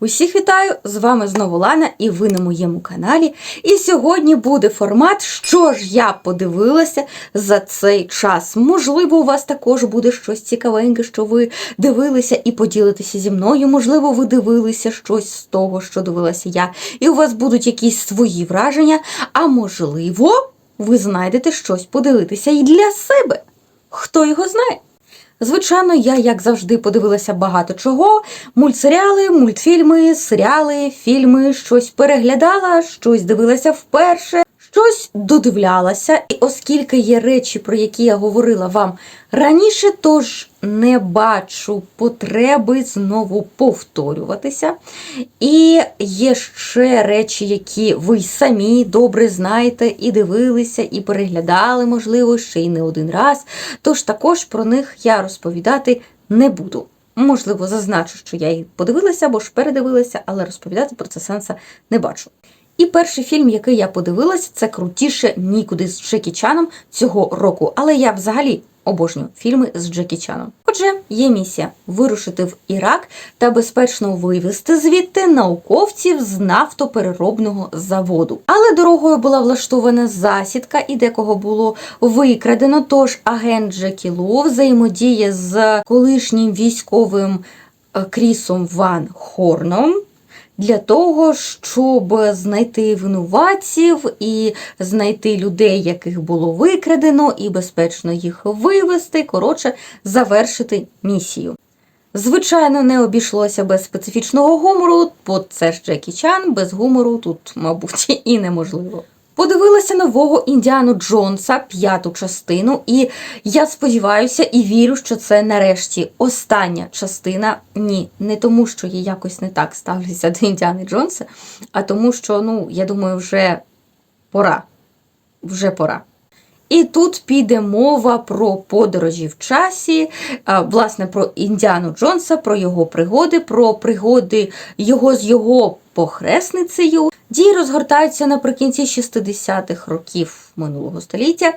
Усіх вітаю! З вами знову Лана, і ви на моєму каналі. І сьогодні буде формат, що ж я подивилася за цей час. Можливо, у вас також буде щось цікавеньке, що ви дивилися і поділитеся зі мною. Можливо, ви дивилися щось з того, що дивилася я, і у вас будуть якісь свої враження. А можливо, ви знайдете щось подивитися і для себе. Хто його знає? Звичайно, я, як завжди, подивилася багато чого: мультсеріали, мультфільми, серіали, фільми, щось переглядала, щось дивилася вперше, щось додивлялася. І оскільки є речі, про які я говорила вам раніше, тож не бачу потреби знову повторюватися. І є ще речі, які ви самі добре знаєте, і дивилися, і переглядали, можливо, ще й не один раз. Тож також про них я розповідати не буду. Можливо, зазначу, що я їх подивилася або ж передивилася, але розповідати про це сенса не бачу. І перший фільм, який я подивилася, це крутіше нікуди з Джекі Чаном цього року. Але я взагалі обожнюю фільми з Джекі Чаном. Отже, є місія вирушити в Ірак та безпечно вивезти звідти науковців з нафтопереробного заводу. Але дорогою була влаштована засідка, і декого було викрадено. Тож агент Джекі Ло взаємодіє з колишнім військовим е, Крісом Ван Хорном для того, щоб знайти винуватців і знайти людей, яких було викрадено, і безпечно їх вивести, коротше, завершити місію. Звичайно, не обійшлося без специфічного гумору, бо це ж Джекі Чан, без гумору тут, мабуть, і неможливо. Подивилася нового Індіану Джонса п'яту частину, і я сподіваюся і вірю, що це нарешті остання частина. Ні, не тому, що я якось не так ставлюся до Індіани Джонса, а тому, що, ну, я думаю, вже пора. Вже пора. І тут піде мова про подорожі в часі, власне, про Індіану Джонса, про його пригоди, про пригоди його з його похресницею. Дії розгортаються наприкінці 60-х років минулого століття,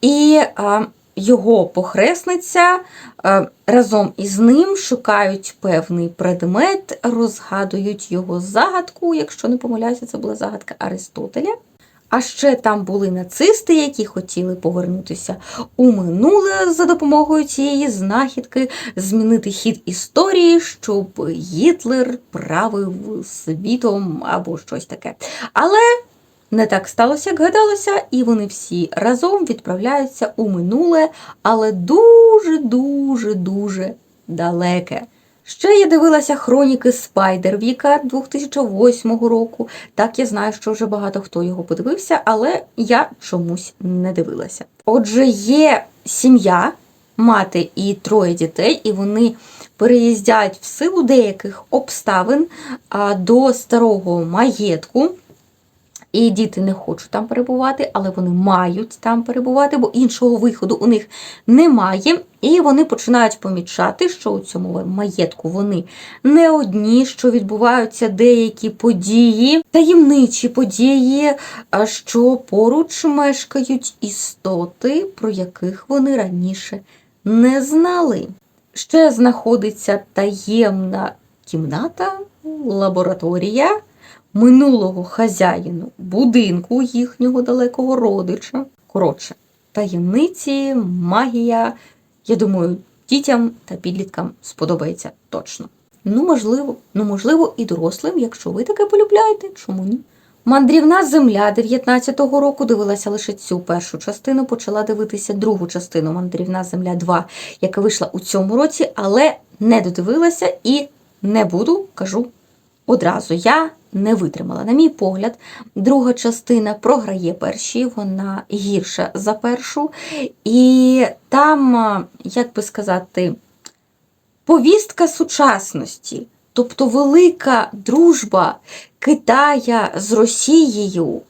і а, його похресниця а, разом із ним шукають певний предмет, розгадують його загадку. Якщо не помиляюся, це була загадка Аристотеля. А ще там були нацисти, які хотіли повернутися у минуле за допомогою цієї знахідки, змінити хід історії, щоб Гітлер правив світом або щось таке. Але не так сталося, як гадалося, і вони всі разом відправляються у минуле, але дуже-дуже дуже далеке. Ще я дивилася хроніки Спайдервіка 2008 року. Так я знаю, що вже багато хто його подивився, але я чомусь не дивилася. Отже, є сім'я, мати і троє дітей, і вони переїздять в силу деяких обставин до старого маєтку. І діти не хочуть там перебувати, але вони мають там перебувати, бо іншого виходу у них немає. І вони починають помічати, що у цьому маєтку вони не одні, що відбуваються деякі події, таємничі події, що поруч мешкають істоти, про яких вони раніше не знали. Ще знаходиться таємна кімната, лабораторія минулого хазяїну будинку їхнього далекого родича. Коротше, таємниці, магія. Я думаю, дітям та підліткам сподобається точно. Ну, можливо, ну можливо, і дорослим, якщо ви таке полюбляєте, чому ні? Мандрівна земля 19-го року дивилася лише цю першу частину, почала дивитися другу частину Мандрівна земля 2, яка вийшла у цьому році, але не додивилася і не буду, кажу одразу. Я не витримала. На мій погляд, друга частина програє першій, вона гірша за першу. І там, як би сказати, повістка сучасності, тобто велика дружба Китая з Росією.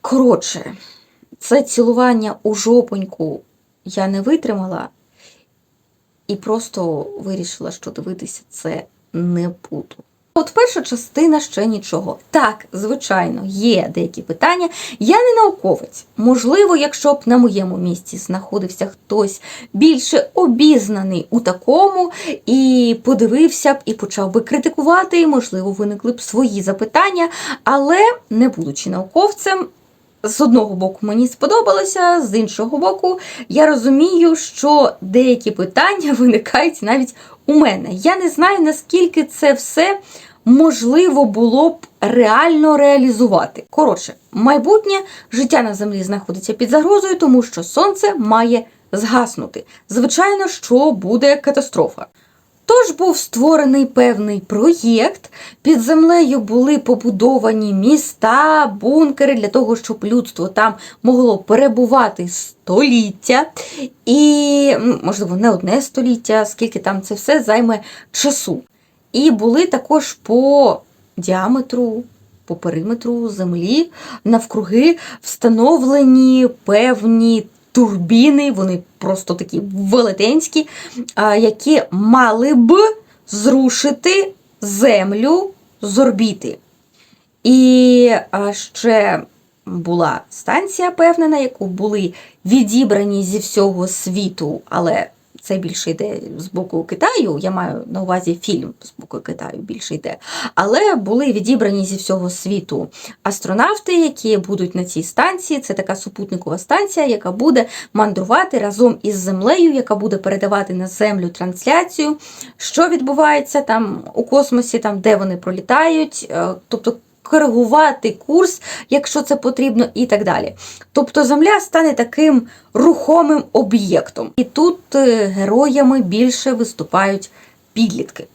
Коротше, це цілування у жопоньку я не витримала і просто вирішила, що дивитися це не буду. От перша частина ще нічого. Так, звичайно, є деякі питання. Я не науковець. Можливо, якщо б на моєму місці знаходився хтось більше обізнаний у такому, і подивився б і почав би критикувати, і, можливо, виникли б свої запитання, але не будучи науковцем. З одного боку мені сподобалося, з іншого боку, я розумію, що деякі питання виникають навіть у мене. Я не знаю, наскільки це все можливо було б реально реалізувати. Коротше, майбутнє життя на землі знаходиться під загрозою, тому що сонце має згаснути. Звичайно, що буде катастрофа. Тож був створений певний проєкт. Під землею були побудовані міста, бункери для того, щоб людство там могло перебувати століття. І, можливо, не одне століття, скільки там це все займе часу. І були також по діаметру, по периметру землі навкруги встановлені певні турбіни, вони просто такі велетенські, які мали б зрушити землю з орбіти. І ще була станція певна, на яку були відібрані зі всього світу, але це більше йде з боку Китаю. Я маю на увазі фільм з боку Китаю більше йде. Але були відібрані зі всього світу астронавти, які будуть на цій станції. Це така супутникова станція, яка буде мандрувати разом із землею, яка буде передавати на землю трансляцію, що відбувається там у космосі, там де вони пролітають. е, Тобто коригувати курс, якщо це потрібно, і так далі. Тобто Земля стане таким рухомим об'єктом. І тут е, героями більше виступають підлітки.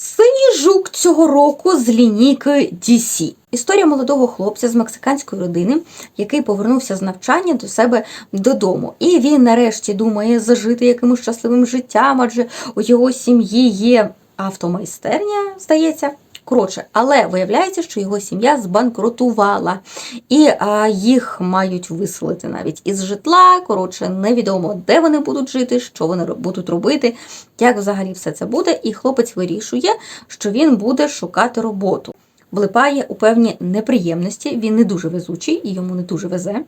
Синій жук цього року з лінійки DC. Історія молодого хлопця з мексиканської родини, який повернувся з навчання до себе додому. І він нарешті думає зажити якимось щасливим життям, адже у його сім'ї є автомайстерня, здається. Коротше, але виявляється, що його сім'я збанкрутувала, і а, їх мають виселити навіть із житла. Коротше, невідомо, де вони будуть жити, що вони будуть робити, як взагалі все це буде. І хлопець вирішує, що він буде шукати роботу. Влипає у певні неприємності. Він не дуже везучий і йому не дуже везе.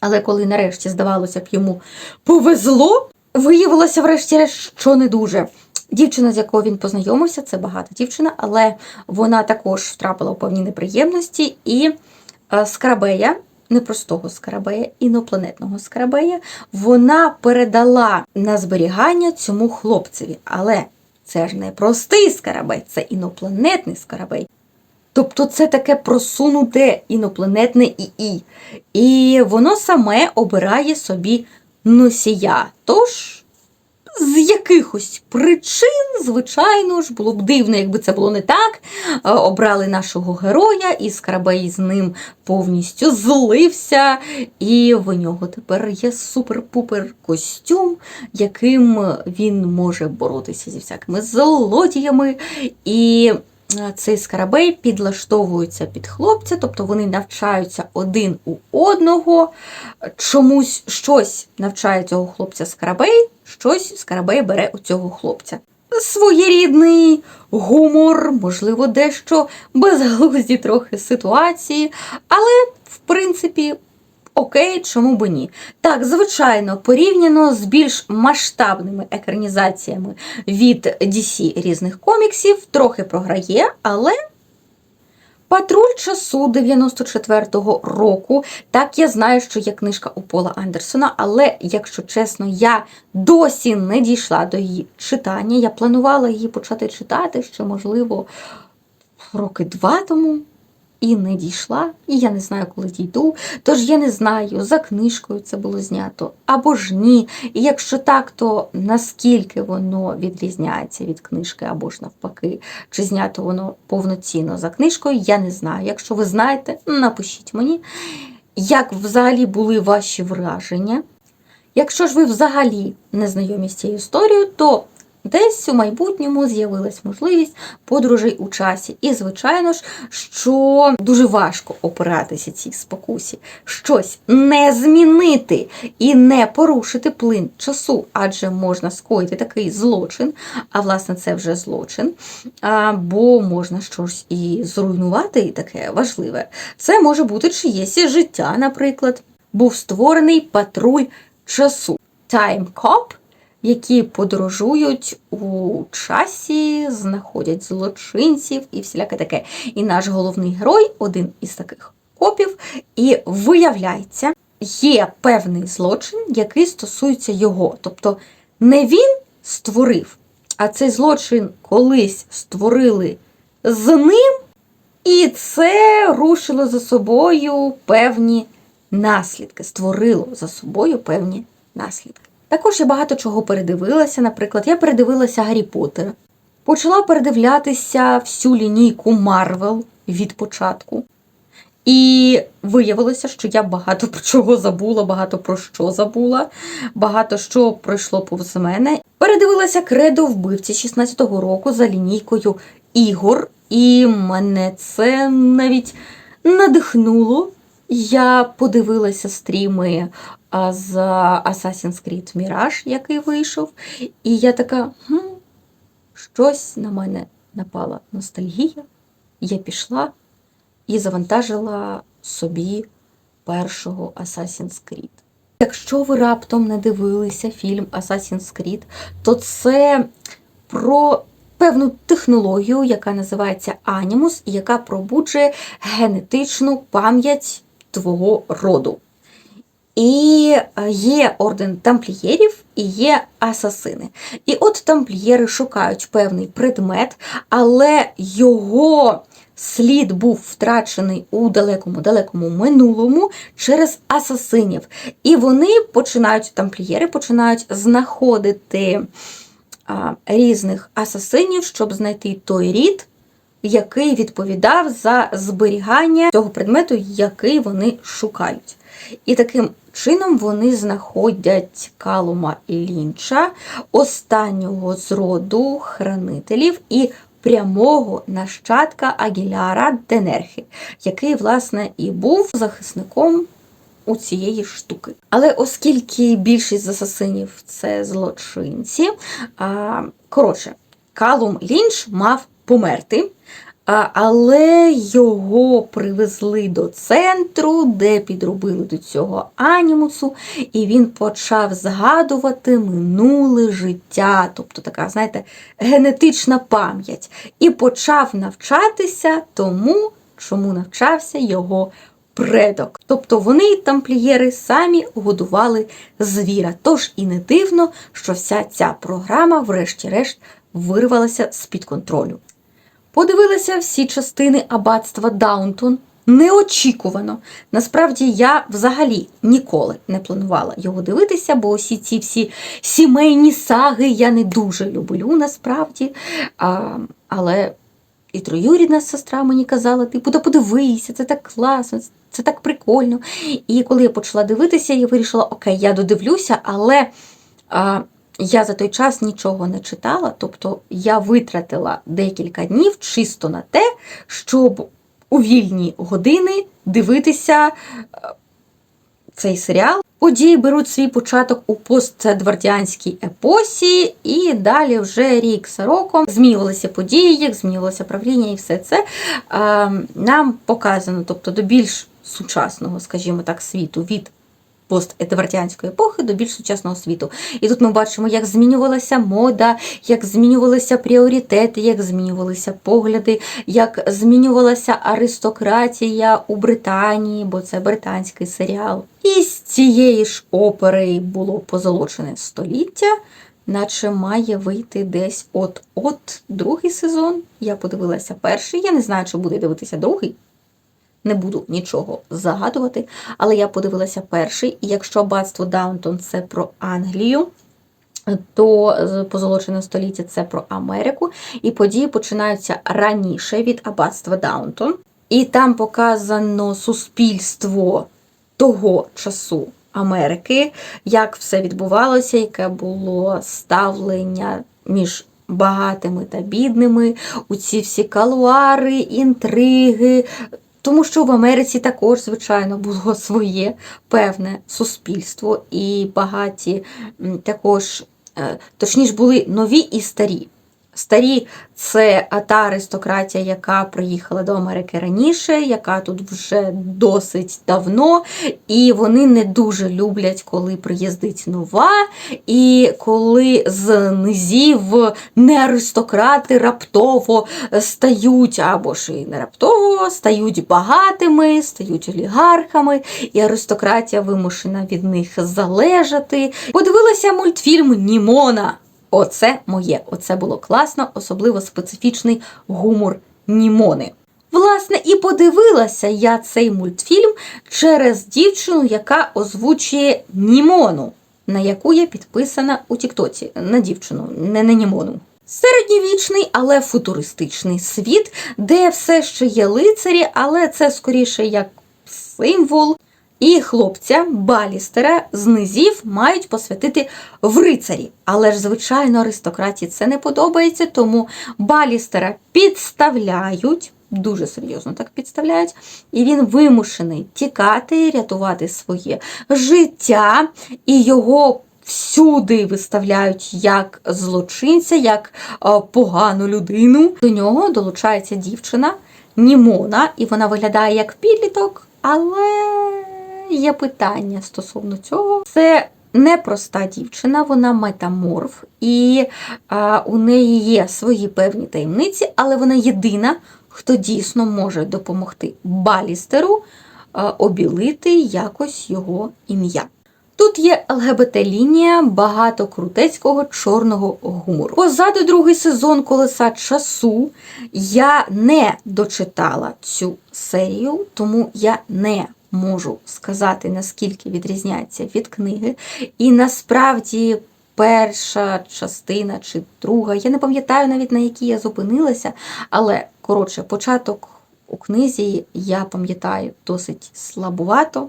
Але коли нарешті, здавалося б, йому повезло, виявилося, врешті-решт, що не дуже. Дівчина, з якою він познайомився, це багата дівчина, але вона також втрапила у певні неприємності, і е, Скарабея, не Скарабея, інопланетного Скарабея, вона передала на зберігання цьому хлопцеві. Але це ж не простий Скарабей, це інопланетний Скарабей. Тобто це таке просунуте інопланетне ІІ. І воно саме обирає собі носія. Тож, з якихось причин, звичайно ж, було б дивно, якби це було не так. Е, Обрали нашого героя, і Скарабей з ним повністю злився. І в нього тепер є супер-пупер костюм, яким він може боротися зі всякими злодіями. І цей скарабей підлаштовується під хлопця, тобто вони навчаються один у одного, чомусь щось навчає цього хлопця скарабей, щось скарабей бере у цього хлопця. Своєрідний гумор, можливо, дещо безглузді трохи ситуації, але в принципі. Окей, чому би ні? Так, звичайно, порівняно з більш масштабними екранізаціями від DC різних коміксів, трохи програє, але Патруль часу 94-го року. Так, я знаю, що є книжка у Пола Андерсона, але, якщо чесно, я досі не дійшла до її читання. Я планувала її почати читати ще, можливо, роки два тому. І не дійшла, і я не знаю, коли дійду. Тож я не знаю, за книжкою це було знято або ж ні. І якщо так, то наскільки воно відрізняється від книжки, або ж навпаки, чи знято воно повноцінно за книжкою, я не знаю. Якщо ви знаєте, напишіть мені, як взагалі були ваші враження. Якщо ж ви взагалі не знайомі з цією історією, то десь у майбутньому з'явилась можливість подорожей у часі. І, звичайно ж, що дуже важко опиратися цій спокусі, щось не змінити і не порушити плин часу, адже можна скоїти такий злочин, а власне це вже злочин. Або можна щось і зруйнувати, і таке важливе. Це може бути чиєсь життя, наприклад. Був створений патруль часу Time Cop, які подорожують у часі, знаходять злочинців і всіляке таке. І наш головний герой, один із таких копів, і виявляється, є певний злочин, який стосується його. Тобто не він створив, а цей злочин колись створили з ним, і це рушило за собою певні наслідки, створило за собою певні наслідки. Також я багато чого передивилася. Наприклад, я передивилася Гаррі Поттера, почала передивлятися всю лінійку Марвел від початку. І виявилося, що я багато про чого забула, багато про що забула, багато що пройшло повз мене. Передивилася кредо вбивці 16-го року за лінійкою ігор, і мене це навіть надихнуло. Я подивилася стріми з Assassin's Creed Mirage, який вийшов, і я така, хм, щось на мене напала ностальгія. Я пішла і завантажила собі першого Assassin's Creed. Якщо ви раптом не дивилися фільм Assassin's Creed, то це про певну технологію, яка називається Анімус, і яка пробуджує генетичну пам'ять твого роду. І є орден тамплієрів і є асасини. І от тамплієри шукають певний предмет, але його слід був втрачений у далекому-далекому минулому через асасинів. І вони починають, тамплієри починають знаходити а, різних асасинів, щоб знайти той рід, який відповідав за зберігання цього предмету, який вони шукають. І таким чином вони знаходять Калума Лінча, останнього з роду хранителів і прямого нащадка Агіляра Денерхи, який, власне, і був захисником у цієї штуки. Але оскільки більшість з асасинів це злочинці, а, коротше, Калум Лінч мав померти. Але його привезли до центру, де підробили до цього анімусу, і він почав згадувати минуле життя, тобто така, знаєте, генетична пам'ять, і почав навчатися тому, чому навчався його предок. Тобто вони, тамплієри, самі годували звіра. Тож і не дивно, що вся ця програма, врешті-решт, вирвалася з-під контролю. Подивилася всі частини аббатства Даунтон. Неочікувано. Насправді я взагалі ніколи не планувала його дивитися, бо усі ці всі сімейні саги я не дуже люблю насправді. А, Але і троюрідна сестра мені казала, типу, да подивися, це так класно, це так прикольно. І коли я почала дивитися, я вирішила, окей, я додивлюся, але. А, я за той час нічого не читала, тобто я витратила декілька днів чисто на те, щоб у вільні години дивитися е, цей серіал. Події беруть свій початок у постдвардіанській епосі, і далі вже рік за роком змінювалися події, як змінювалося правління і все це е, нам показано, тобто до більш сучасного, скажімо так, світу від постедвардіанської епохи до більш сучасного світу. І тут ми бачимо, як змінювалася мода, як змінювалися пріоритети, як змінювалися погляди, як змінювалася аристократія у Британії, бо це британський серіал. І з цієї ж опери було позолочене століття. Наче має вийти десь от-от другий сезон. Я подивилася перший. Я не знаю, чи буде дивитися другий не буду нічого загадувати, але я подивилася перший, і якщо аббатство Даунтон це про Англію, то позолочене століття це про Америку, і події починаються раніше від аббатства Даунтон. І там показано суспільство того часу Америки, як все відбувалося, яке було ставлення між багатими та бідними, у ці всі калуари, інтриги. Тому що в Америці також, звичайно, було своє певне суспільство, і багаті також, е, точніше, були нові і старі. Старі це та аристократія, яка приїхала до Америки раніше, яка тут вже досить давно, і вони не дуже люблять, коли приїздить нова, і коли з низів не аристократи раптово стають, або ж і не раптово, стають багатими, стають олігархами, і аристократія вимушена від них залежати. Подивилася мультфільм Німона. Оце моє, оце було класно, особливо специфічний гумор Німони. Власне, і подивилася я цей мультфільм через дівчину, яка озвучує Німону, на яку я підписана у Тіктоці. На дівчину, не на Німону. Середньовічний, але футуристичний світ, де все ще є лицарі, але це скоріше як символ. І хлопця Балістера з низів мають посвятити в рицарі. Але ж, звичайно, аристократії це не подобається, тому Балістера підставляють, дуже серйозно так підставляють, і він вимушений тікати, рятувати своє життя, і його всюди виставляють як злочинця, як е, погану людину. До нього долучається дівчина Німона, і вона виглядає як підліток, але є питання стосовно цього. Це непроста дівчина, вона метаморф, і а, у неї є свої певні таємниці, але вона єдина, хто дійсно може допомогти Балістеру а, обілити якось його ім'я. Тут є ЛГБТ-лінія, багато крутецького чорного гумору. Позаду другий сезон колеса часу я не дочитала цю серію, тому я не можу сказати, наскільки відрізняється від книги. І насправді перша частина чи друга, я не пам'ятаю навіть на якій я зупинилася, але коротше, початок у книзі я пам'ятаю досить слабувато.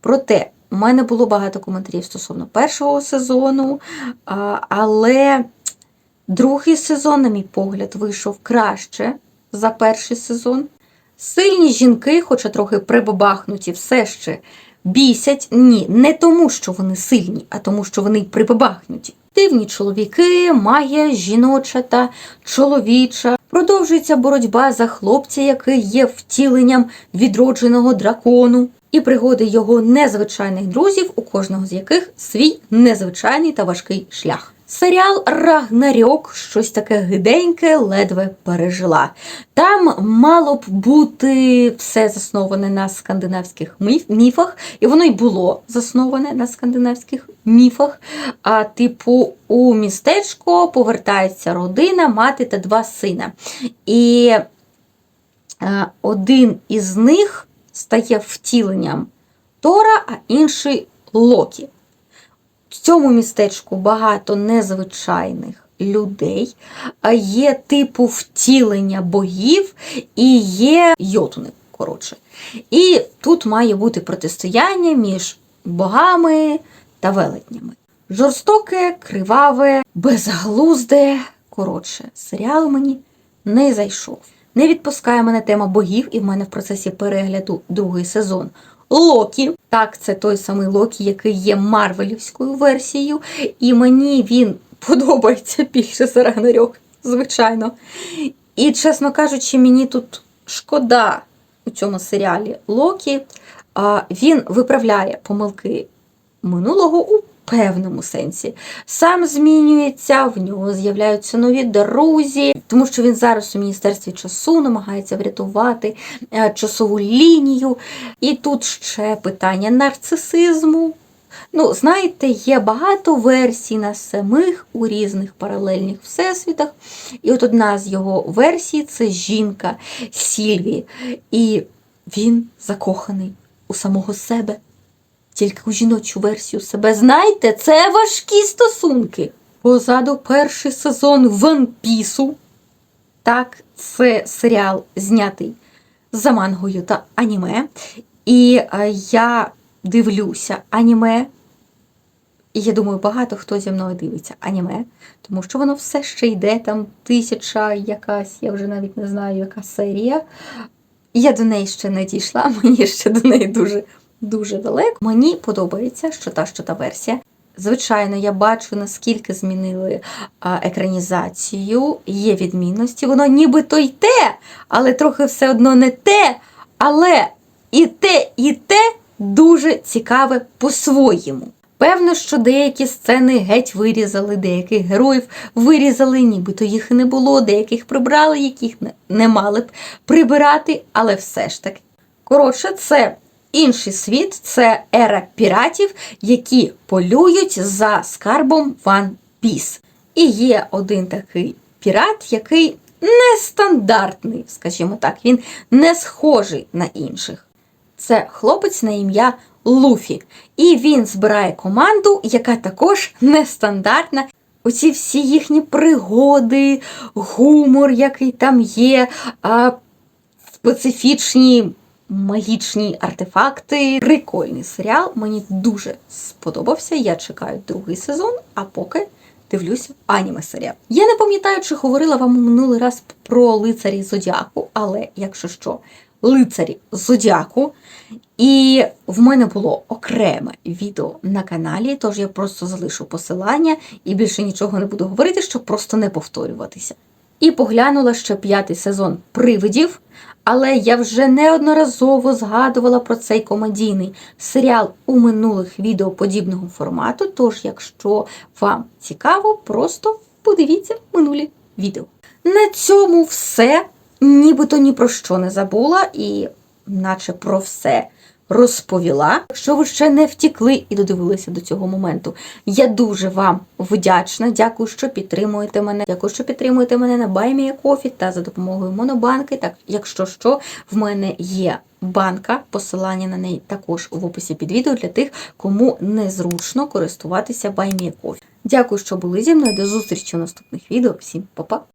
Проте, у мене було багато коментарів стосовно першого сезону, але другий сезон, на мій погляд, вийшов краще за перший сезон. Сильні жінки, хоча трохи прибабахнуті, все ще бісять. Ні, не тому, що вони сильні, а тому, що вони прибабахнуті. Дивні чоловіки, магія жіноча та чоловіча. Продовжується боротьба за хлопця, який є втіленням відродженого дракону, і пригоди його незвичайних друзів, у кожного з яких свій незвичайний та важкий шлях. Серіал Рагнарьок, щось таке гиденьке, ледве пережила. Там мало б бути все засноване на скандинавських міфах, і воно й було засноване на скандинавських міфах. А, типу, у містечко повертається родина, мати та два сина. І а, один із них стає втіленням Тора, а інший Локі. В цьому містечку багато незвичайних людей, є типу втілення богів і є йотуни. Коротше. І тут має бути протистояння між богами та велетнями. Жорстоке, криваве, безглузде. Коротше, серіал мені не зайшов. Не відпускає мене тема богів, і в мене в процесі перегляду другий сезон. Локі. Так, це той самий Локі, який є Марвелівською версією, і мені він подобається більше за Рагнарьок, звичайно. І, чесно кажучи, мені тут шкода у цьому серіалі Локі. Він виправляє помилки минулого певному сенсі. Сам змінюється, в нього з'являються нові друзі, тому що він зараз у Міністерстві часу намагається врятувати е, часову лінію. І тут ще питання нарцисизму. Ну, знаєте, є багато версій на самих у різних паралельних всесвітах. І от одна з його версій це жінка Сільві. І він закоханий у самого себе тільки у жіночу версію себе. Знаєте, це важкі стосунки. Позаду перший сезон Ван Пісу. Так, це серіал знятий за мангою та аніме. І а, я дивлюся аніме. І я думаю, багато хто зі мною дивиться аніме, тому що воно все ще йде там тисяча якась, я вже навіть не знаю, яка серія. Я до неї ще не дійшла, мені ще до неї дуже дуже далеко. Мені подобається, що та що та версія. Звичайно, я бачу, наскільки змінили екранізацію, є відмінності. Воно нібито й те, але трохи все одно не те. Але і те, і те дуже цікаве по-своєму. Певно, що деякі сцени геть вирізали, деяких героїв вирізали, нібито їх не було, деяких прибрали, яких не мали б прибирати, але все ж таки. Коротше, це інший світ, це ера піратів, які полюють за скарбом One Piece. І є один такий пірат, який нестандартний, скажімо так, він не схожий на інших. Це хлопець на ім'я Луфі. І він збирає команду, яка також нестандартна. Оці всі їхні пригоди, гумор, який там є, специфічні магічні артефакти. Прикольний серіал. Мені дуже сподобався. Я чекаю другий сезон, а поки дивлюся аніме серіал. Я не пам'ятаю, чи говорила вам минулий раз про лицарі Зодіаку, але якщо що, лицарі Зодіаку. І в мене було окреме відео на каналі, тож я просто залишу посилання і більше нічого не буду говорити, щоб просто не повторюватися. І поглянула ще п'ятий сезон привидів, але я вже неодноразово згадувала про цей комедійний серіал у минулих відео подібного формату. Тож, якщо вам цікаво, просто подивіться минулі відео. На цьому все. Нібито ні про що не забула і, наче про все розповіла. Якщо ви ще не втікли і додивилися до цього моменту, я дуже вам вдячна. Дякую, що підтримуєте мене. Дякую, що підтримуєте мене на BuyMeACoffee та за допомогою Монобанки. Так, якщо що, в мене є банка, посилання на неї також в описі під відео для тих, кому незручно користуватися BuyMeACoffee. Дякую, що були зі мною. До зустрічі у наступних відео. Всім па-па!